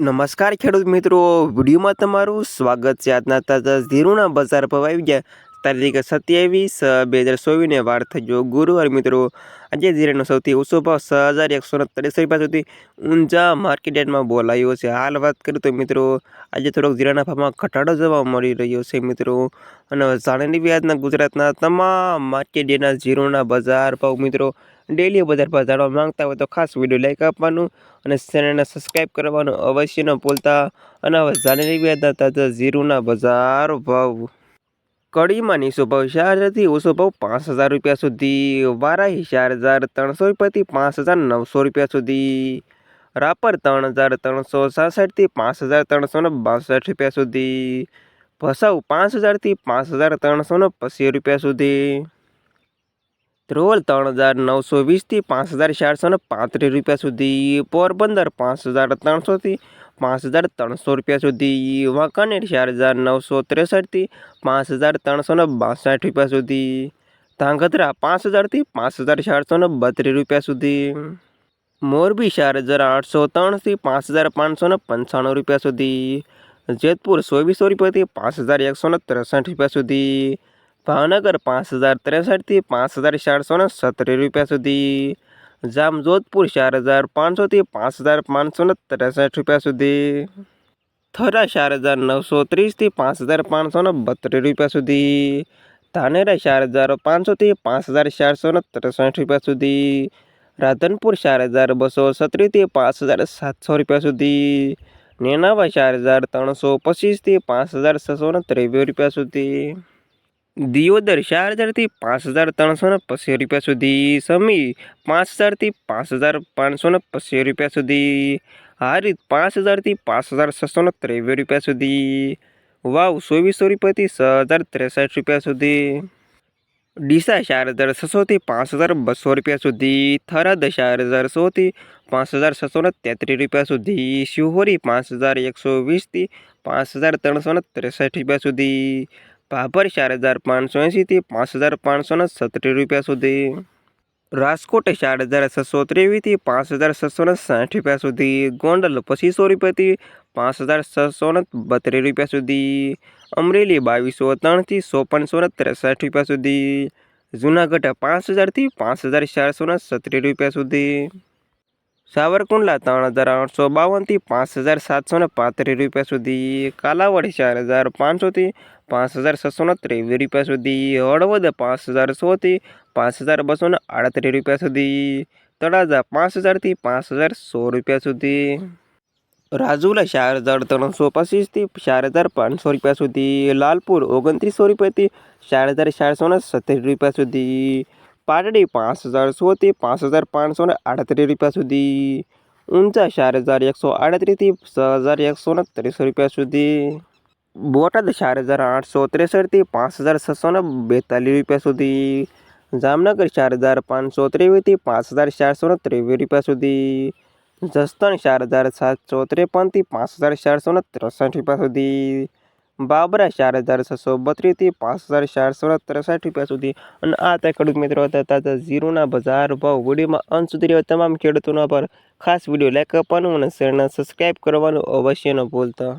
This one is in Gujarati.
નમસ્કાર ખેડૂત મિત્રો, વિડીયોમાં તમારું સ્વાગત છે. આજના તાજા ધીરુના બજાર ભાવ આવી ગયા. તારીખ સત્યાવીસ બે હજાર ચોવીસને વાર થયો ગુરુવાર મિત્રો. આજે જીરાનો સૌથી ઓછો ભાવ છ હજાર એકસો ત્રીસ રૂપિયા સુધી ઊંઝા માર્કેટ રેટમાં બોલાયો છે. હાલ વાત કરીએ તો મિત્રો, આજે થોડોક જીરાના ભાવમાં ઘટાડો જોવા મળી રહ્યો છે મિત્રો. અને જાણેલી વ્યાજના ગુજરાતના તમામ માર્કેટ રેટના જીરોના બજાર ભાવ મિત્રો ડેલી બજાર પર જાણવા માંગતા હોય તો ખાસ વીડિયો લાઇક આપવાનું અને ચેનલને સબસ્ક્રાઈબ કરવાનું અવશ્ય ન ભૂલતા. અને હવે જાણેલી રહ્યા તાજા જીરુના બજાર ભાવ. કડીમાં નીસો ભાવ ચાર હજારથી ઓછો ભાવ પાંચ હજાર રૂપિયા સુધી. વારાહી ચાર હજાર ત્રણસો રૂપિયાથી પાંચ હજાર નવસો રૂપિયા સુધી. રાપર ત્રણ હજાર ત્રણસો સાસઠથી પાંચ હજાર ત્રણસો બાસઠ રૂપિયા સુધી. ભસાઉ પાંચ હજારથી પાંચ હજાર ત્રણસો પચીસ રૂપિયા સુધી. ધ્રોલ ત્રણ હજાર નવસો વીસથી પાંચ હજાર ચારસો ને પાંત્રીસ રૂપિયા સુધી, પોરબંદર પાંચ હજાર ત્રણસોથી પાંચ હજાર ત્રણસો રૂપિયા સુધી, વાંકાનેર ચાર હજાર નવસો ત્રેસઠથી પાંચ હજાર ત્રણસો ને બાસઠ રૂપિયા સુધી, ધાંગધ્રા પાંચ હજારથી પાંચ હજાર ચારસો ને બત્રીસ રૂપિયા સુધી, મોરબી ચાર હજાર આઠસો ત્રણથી પાંચ હજાર પાંચસો ને પંચાણું રૂપિયા સુધી, જેતપુર ચોવીસો રૂપિયાથી પાંચ હજાર એકસો ને ત્રેસઠ રૂપિયા સુધી ભાવનગર પાંચ હજાર ત્રેસઠથી પાંચ હજાર ચારસો ને સત્તરી રૂપિયા સુધી. જામજોધપુર ચાર હજાર પાંચસોથી પાંચ હજાર પાંચસો ને ત્રેસઠ રૂપિયા સુધી. થરા ચાર હજાર નવસો ત્રીસથી પાંચ હજાર પાંચસો ને બત્રીસ રૂપિયા સુધી. ધાનેરા ચાર હજાર પાંચસોથી પાંચ હજાર ચારસો ને ત્રેસઠ રૂપિયા સુધી. રાધનપુર ચાર હજાર બસો સત્રીસથી પાંચ હજાર સાતસો રૂપિયા સુધી. નેનાવા ચાર હજાર ત્રણસો પચીસથી પાંચ હજાર છસો ને ત્રેવીસ રૂપિયા સુધી. દિયોદર ચાર હજારથી પાંચ હજાર ત્રણસો ને પચીસ રૂપિયા સુધી. સમી, પાંચ હજારથી પાંચ હજાર પાંચસો ને પચીસ રૂપિયા સુધી. હારીત, પાંચ હજારથી પાંચ હજાર છસો ને ત્રેવીસ રૂપિયા સુધી. વાવ, ચોવીસો રૂપિયાથી છ હજાર ત્રેસઠ રૂપિયા સુધી. ડીસા, ચાર હજાર છસોથી પાંચ હજાર બસો રૂપિયા સુધી. થરાદ, ચાર હજાર સોથી પાંચ હજાર છસો ને તેત્રીસ રૂપિયા સુધી. શિહોરી, પાંચ હજાર એકસો વીસથી પાંચ હજાર ત્રણસો ને ત્રેસઠ રૂપિયા સુધી. ભાભર ચાર હજાર પાંચસો એંશીથી પાંચ હજાર પાંચસો ને સત્તરી રૂપિયા સુધી. રાજકોટ ચાર હજાર છસો ત્રેવીસથી પાંચ હજાર છસો ને સાઠ રૂપિયા સુધી. ગોંડલ પચીસો રૂપિયાથી પાંચ હજાર છસો ને બત્રીસ રૂપિયા સુધી. અમરેલી બાવીસો ત્રણથી સોપનસો ને ત્રેસઠ રૂપિયા સુધી. જુનાગઢ પાંચ હજારથી પાંચ હજાર ચારસો ને સત્રીસ રૂપિયા સુધી. સાવરકુંડલા ત્રણ હજાર આઠસો બાવનથી પાંચ હજાર સાતસો ને પાંત્રીસ રૂપિયા સુધી, કાલાવડ ચાર હજાર પાંચસોથી પાંચ હજાર છસો ને ત્રેવીસ રૂપિયા સુધી, હળવદ પાંચ હજાર સોથી પાંચ હજાર બસો ને આડત્રીસ રૂપિયા સુધી, તળાજા પાંચ હજારથી પાંચ હજાર સો રૂપિયા સુધી, રાજુલા ચાર હજાર ત્રણસો પચીસથી ચાર હજાર પાંચસો રૂપિયા સુધી, લાલપુર ઓગણત્રીસો રૂપિયાથી ચાર હજાર ચારસો ને સત્તર રૂપિયા સુધી પાટડી પાંચ હજાર સોથી પાંચ હજાર પાંચસો ને આડત્રીસ રૂપિયા સુધી. ઊંચા ચાર હજાર એકસો આડત્રીસથી છ હજાર એકસો ને ત્રીસ રૂપિયા સુધી. બોટાદ ચાર હજાર આઠસો ત્રેસઠથી પાંચ હજાર છસો ને બેતાલીસ રૂપિયા સુધી. જામનગર ચાર હજાર પાંચસો ત્રેવીસથી પાંચ હજાર ચારસો ને ત્રેવીસ રૂપિયા સુધી. જસદણ ચાર હજાર સાતસો ત્રેપનથી પાંચ હજાર ચારસો ને ત્રેસઠ રૂપિયા સુધી. બાબરા ચાર હજાર છસો બત્રીસથી પાંચ હજાર ચારસો ત્રેસઠ રૂપિયા સુધી. અને આ તે ખેડૂત મિત્રો હતા, તાજા ઝીરોના બજાર ભાવ વિડીયોમાં અંત સુધી રહ્યો તમામ ખેડૂતોના પર ખાસ વીડિયો લાઈક આપવાનું અને ચેનલ સબસ્ક્રાઈબ કરવાનું અવશ્ય ન ભૂલતા.